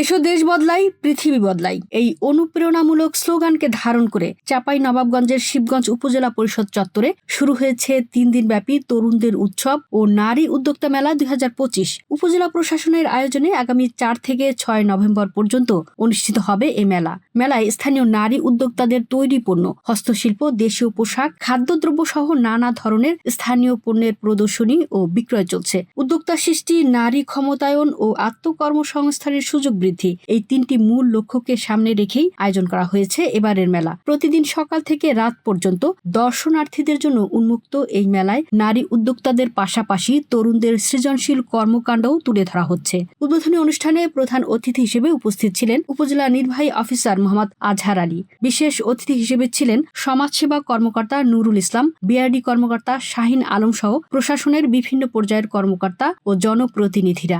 এসো দেশ বদলাই, পৃথিবী বদলাই। এই অনুপ্রেরণামূলক স্লোগানকে ধারণ করে চাপাই নবাবগঞ্জের শিবগঞ্জ উপজেলা পরিষদ চত্বরে শুরু হয়েছে তিন দিনব্যাপী তরুণদের উৎসব ও নারী উদ্যোক্তা মেলা দুই হাজার পঁচিশ। উপজেলা প্রশাসনের আয়োজনে আগামী চার থেকে ছয় নভেম্বর পর্যন্ত অনুষ্ঠিত হবে এ মেলা। মেলায় স্থানীয় নারী উদ্যোক্তাদের তৈরি পণ্য, হস্তশিল্প, দেশীয় পোশাক, খাদ্যদ্রব্য সহ নানা ধরনের স্থানীয় পণ্যের প্রদর্শনী ও বিক্রয় চলছে। উদ্যোক্তা সৃষ্টি নারী ক্ষমতায়ন ও আত্মকর্মসংস্থানের সুযোগ বৃদ্ধি। এই তিনটি মূল লক্ষ্যকে সামনে রেখেই আয়োজন করা হয়েছে এবারের মেলা। প্রতিদিন সকাল থেকে রাত পর্যন্ত দর্শনার্থীদের জন্য উন্মুক্ত এই মেলায় নারী উদ্যোক্তাদের পাশাপাশি তরুণদের সৃজনশীল কর্মকাণ্ডও তুলে ধরা হচ্ছে। উদ্বোধনী অনুষ্ঠানে প্রধান অতিথি হিসেবে উপস্থিত ছিলেন উপজেলা নির্বাহী অফিসার মোহাম্মদ আজহার আলী। বিশেষ অতিথি হিসেবে ছিলেন সমাজসেবা কর্মকর্তা নুরুল ইসলাম, বিআরডি কর্মকর্তা শাহিন আলম সহ প্রশাসনের বিভিন্ন পর্যায়ের কর্মকর্তা ও জনপ্রতিনিধিরা।